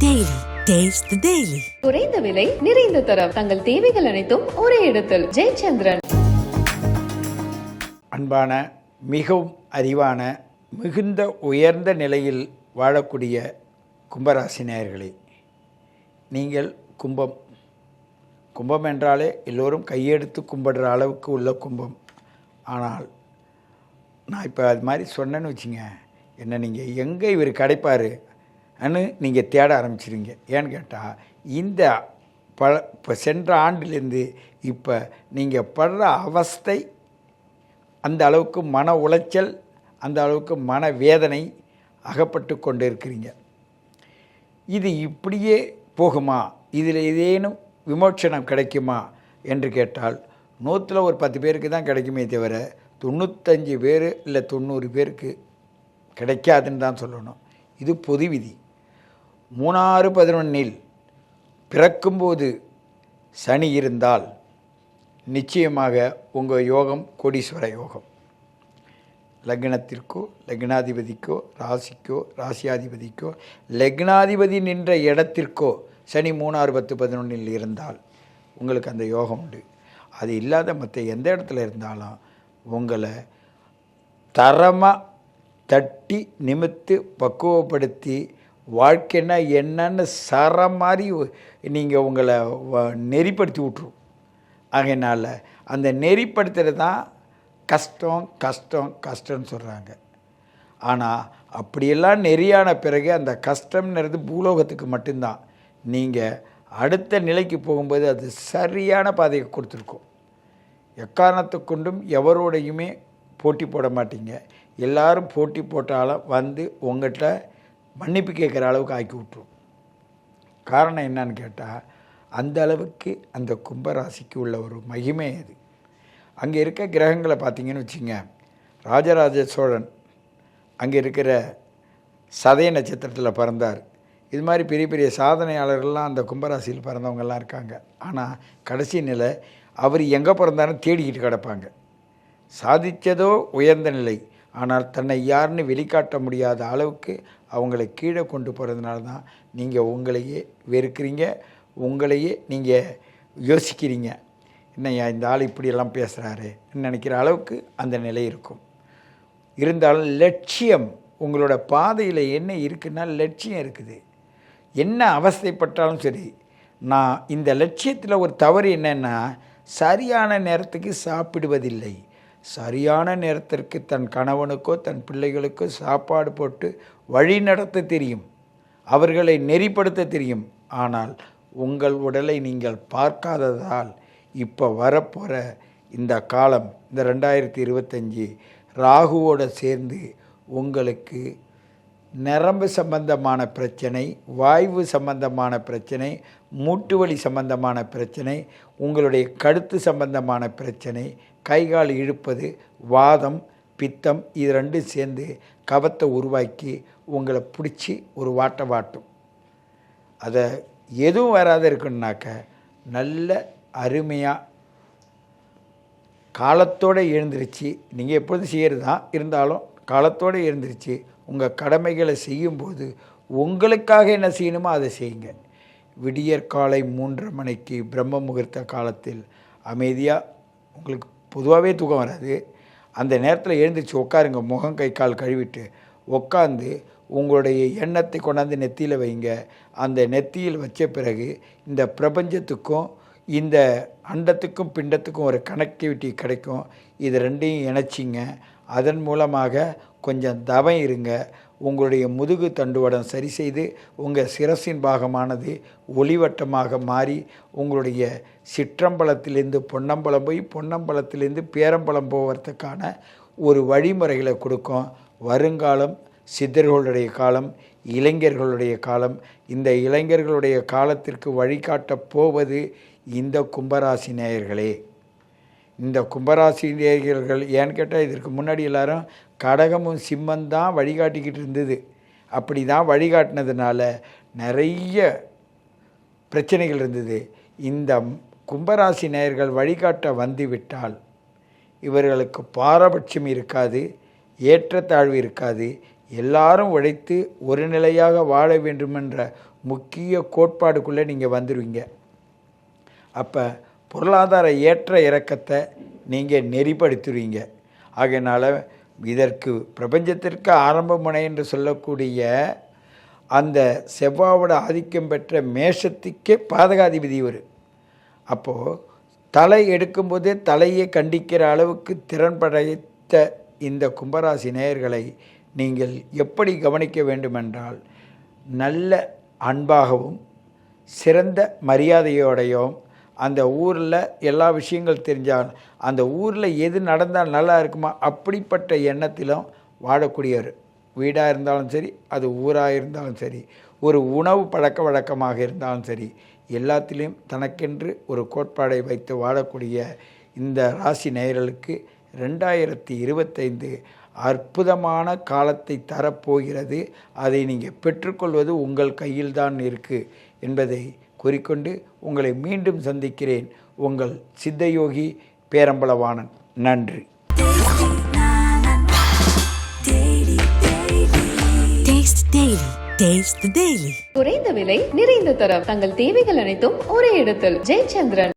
Taste the Daily. குறைந்த விலை நிறைந்த தரம். தங்கள் தேவைகள் அனைத்தும் ஒரே இடத்தில். ஜெயச்சந்திரன். அன்பான மிகவும் அறிவான மிகுந்த உயர்ந்த நிலையில் வாழக்கூடிய கும்பராசி நேயர்களே நீங்கள் கும்பம். கும்பம் என்றாலே எல்லோரும் கையெடுத்து கும்பிடுற அளவுக்கு உள்ள கும்பம். ஆனால் நான் இப்போ அது மாதிரி சொன்னேன்னு வச்சுங்க என்ன நீங்கள் எங்கே இவர் கிடைப்பார்? அன்னு நீங்கள் தேட ஆரம்பிச்சிருங்க. ஏன்னு கேட்டால் இந்த ப இப்போ சென்ற ஆண்டிலேருந்து இப்போ நீங்கள் படுற அவஸ்தை அந்த அளவுக்கு மன உளைச்சல் அந்த அளவுக்கு மன வேதனை அகப்பட்டு கொண்டு இருக்கிறீங்க இது இப்படியே போகுமா? இதில் ஏதேனும் விமோச்சனம் கிடைக்குமா? என்று கேட்டால் நூற்றில் ஒரு பத்து பேருக்கு தான் கிடைக்குமே தவிர தொண்ணூத்தஞ்சு பேர் இல்லை தொண்ணூறு பேருக்கு கிடைக்காதுன்னு தான் சொல்லணும். இது பொது விதி மூணாறு பதினொன்னில் பிறக்கும்போது சனி இருந்தால் நிச்சயமாக உங்கள் யோகம் கோடீஸ்வர யோகம். லக்னத்திற்கோ லக்னாதிபதிக்கோ ராசிக்கோ ராசியாதிபதிக்கோ லக்னாதிபதி நின்ற இடத்திற்கோ சனி மூணாறு பத்து பதினொன்றில் இருந்தால் உங்களுக்கு அந்த யோகம் உண்டு. அது இல்லாத மற்ற எந்த இடத்துல இருந்தாலும் உங்களை தரமாக தட்டி நிமித்து பக்குவப்படுத்தி வாழ்க்கைன்னா என்னன்னு சர மாதிரி நீங்கள் உங்களை வ- நெறிப்படுத்தி விட்ரும் ஆகையினால் அந்த நெறிப்படுத்துகிறது தான் கஷ்டம் கஷ்டம் கஷ்டம்னு சொல்கிறாங்க ஆனால் அப்படியெல்லாம் நெறியான பிறகு அந்த கஷ்டம்ன்றது பூலோகத்துக்கு மட்டும்தான். நீங்கள் அடுத்த நிலைக்கு போகும்போது அது சரியான பாதையை கொடுத்துருக்கும். எக்காரணத்தை கொண்டும் எவரோடையுமே போட்டி போட மாட்டீங்க. எல்லாரும் போட்டி போட்டாலும் வந்து உங்கள்கிட்ட மன்னிப்பு கேட்குற அளவுக்கு ஆக்கி விட்ரும் காரணம் என்னன்னு கேட்டால் அந்த அளவுக்கு அந்த கும்பராசிக்கு உள்ள ஒரு மகிமை அது. அங்கே இருக்க கிரகங்களை பார்த்தீங்கன்னு வச்சுங்க ராஜராஜ சோழன் அங்கே இருக்கிற சதய நட்சத்திரத்தில் பிறந்தார். இது மாதிரி பெரிய பெரிய சாதனையாளர்கள்லாம் அந்த கும்பராசியில் பிறந்தவங்கெல்லாம் இருக்காங்க. ஆனால் கடைசி நிலை அவர் எங்கே பிறந்தாலும் தேடிக்கிட்டு கிடப்பாங்க. சாதித்ததோ உயர்ந்த நிலை. ஆனால் தன்னை யாருன்னு வெளிக்காட்ட முடியாத அளவுக்கு அவங்களை கீழே கொண்டு போகிறதுனால தான் நீங்கள் உங்களையே வெறுக்கிறீங்க உங்களையே நீங்கள் யோசிக்கிறீங்க. என்னய்யா இந்த ஆள் இப்படியெல்லாம் பேசுகிறாரு நினைக்கிற அளவுக்கு அந்த நிலை இருக்கும். இருந்தாலும் லட்சியம் உங்களோட பாதையில் என்ன இருக்குன்னா லட்சியம் இருக்குது. என்ன அவஸ்தைப்பட்டாலும் சரி நான் இந்த லட்சியத்தில் ஒரு தவறு என்னென்னா சரியான நேரத்துக்கு சாப்பிடுவதில்லை. சரியான நேரத்திற்கு தன் கணவனுக்கோ தன் பிள்ளைகளுக்கோ சாப்பாடு போட்டு வழி நடத்த தெரியும். அவர்களை நெறிப்படுத்த தெரியும். ஆனால் உங்கள் உடலை நீங்கள் பார்க்காததால் இப்போ வரப்போகிற இந்த காலம் இந்த ரெண்டாயிரத்தி இருபத்தஞ்சி ராகுவோட சேர்ந்து உங்களுக்கு நரம்பு சம்பந்தமான பிரச்சனை வாய்வு சம்பந்தமான பிரச்சனை மூட்டு வலி சம்பந்தமான பிரச்சனை உங்களுடைய கழுத்து சம்பந்தமான பிரச்சனை கைகால் இழுப்பது வாதம் பித்தம் இது ரெண்டும் சேர்ந்து கபத்தை உருவாக்கி உங்களை பிடிச்சி ஒரு வாட்டை வாட்டும். அதை எதுவும் வராத இருக்குன்னாக்க நல்ல அருமையாக காலத்தோடு எழுந்திருச்சு நீங்கள் எப்பொழுதும் செய்கிறது தான் இருந்தாலும் காலத்தோடு எழுந்திருச்சு உங்கள் கடமைகளை செய்யும்போது உங்களுக்காக என்ன செய்யணுமோ அதை செய்யுங்க. விடியற் காலை மணிக்கு பிரம்ம முகூர்த்த காலத்தில் அமைதியாக உங்களுக்கு பொதுவாகவே தூக்கம் வராது. அந்த நேரத்தில் எழுந்திரிச்சு உட்காருங்க முகம் கை கால் கழுவிட்டு உட்காந்து உங்களுடைய எண்ணத்தை கொண்டாந்து நெத்தியில் வைங்க. அந்த நெத்தியில் வச்ச பிறகு இந்த பிரபஞ்சத்துக்கும் இந்த அண்டத்துக்கும் பிண்டத்துக்கும் ஒரு கனெக்டிவிட்டி கிடைக்கும். இது ரெண்டையும் இணைச்சிங்க. அதன் மூலமாக கொஞ்சம் தவம் இருங்க. உங்களுடைய முதுகு தண்டுவடம் சரி செய்து உங்கள் சிரசின் பாகமானது ஒளிவட்டமாக மாறி உங்களுடைய சிற்றம்பலத்திலேருந்து பொன்னம்பலம் போய் பொன்னம்பலத்திலேருந்து பேரம்பலம் போவதற்கான ஒரு வழிமுறைகளை கொடுக்கும். வருங்காலம் சித்தர்களுடைய காலம் இளைஞர்களுடைய காலம். இந்த இளைஞர்களுடைய காலத்திற்கு வழிகாட்டப் போவது இந்த கும்பராசி நேயர்களே. இந்த கும்பராசி நேயர்கள் ஏன்னு கேட்டால் இதற்கு முன்னாடி எல்லாரும் கடகமும் சிம்மம் தான் வழிகாட்டிக்கிட்டு இருந்தது. அப்படி தான் வழிகாட்டினதுனால நிறைய பிரச்சனைகள் இருந்தது. இந்த கும்பராசி நேயர்கள் வழிகாட்ட வந்துவிட்டால் இவர்களுக்கு பாரபட்சம் இருக்காது ஏற்றத்தாழ்வு இருக்காது. எல்லாரும் உழைத்து ஒரு நிலையாக வாழ வேண்டுமென்ற முக்கிய கோட்பாடுக்குள்ளே நீங்கள் வந்துடுவீங்க அப்போ பொருளாதார ஏற்ற இறக்கத்தை நீங்கள் நெறிப்படுத்துவீங்க ஆகையினால் இதற்கு பிரபஞ்சத்திற்கு ஆரம்ப முனை என்று சொல்லக்கூடிய அந்த செவ்வாவோட ஆதிக்கம் பெற்ற மேஷத்துக்கே பாதகாதிபதி வரும் அப்போது தலை எடுக்கும்போதே தலையை கண்டிக்கிற அளவுக்கு திறன் படைத்த இந்த கும்பராசி நேயர்களை நீங்கள் எப்படி கவனிக்க வேண்டுமென்றால் நல்ல அன்பாகவும் சிறந்த மரியாதையோடையும் அந்த ஊரில் எல்லா விஷயங்கள் தெரிஞ்சால் அந்த ஊரில் எது நடந்தால் நல்லா இருக்குமா? அப்படிப்பட்ட எண்ணத்திலும் வாழக்கூடியவர் வீடாக இருந்தாலும் சரி அது ஊராக இருந்தாலும் சரி ஒரு உணவு பழக்க வழக்கமாக இருந்தாலும் சரி எல்லாத்திலையும் தனக்கென்று ஒரு கோட்பாடை வைத்து வாழக்கூடிய இந்த ராசி நேயர்களுக்கு ரெண்டாயிரத்தி இருபத்தைந்து அற்புதமான காலத்தை தரப்போகிறது. அதை நீங்கள் பெற்றுக்கொள்வது உங்கள் கையில்தான் இருக்குது என்பதை கூறிக்கொண்டு உங்களை மீண்டும் சந்திக்கிறேன். உங்கள் சித்தயோகி பேரம்பலவாணன். நன்றி. குறைந்த விலை நிறைந்த தரம். தங்கள் தேவைகள் அனைத்தும் ஒரே இடத்தில். ஜெயச்சந்திரன்.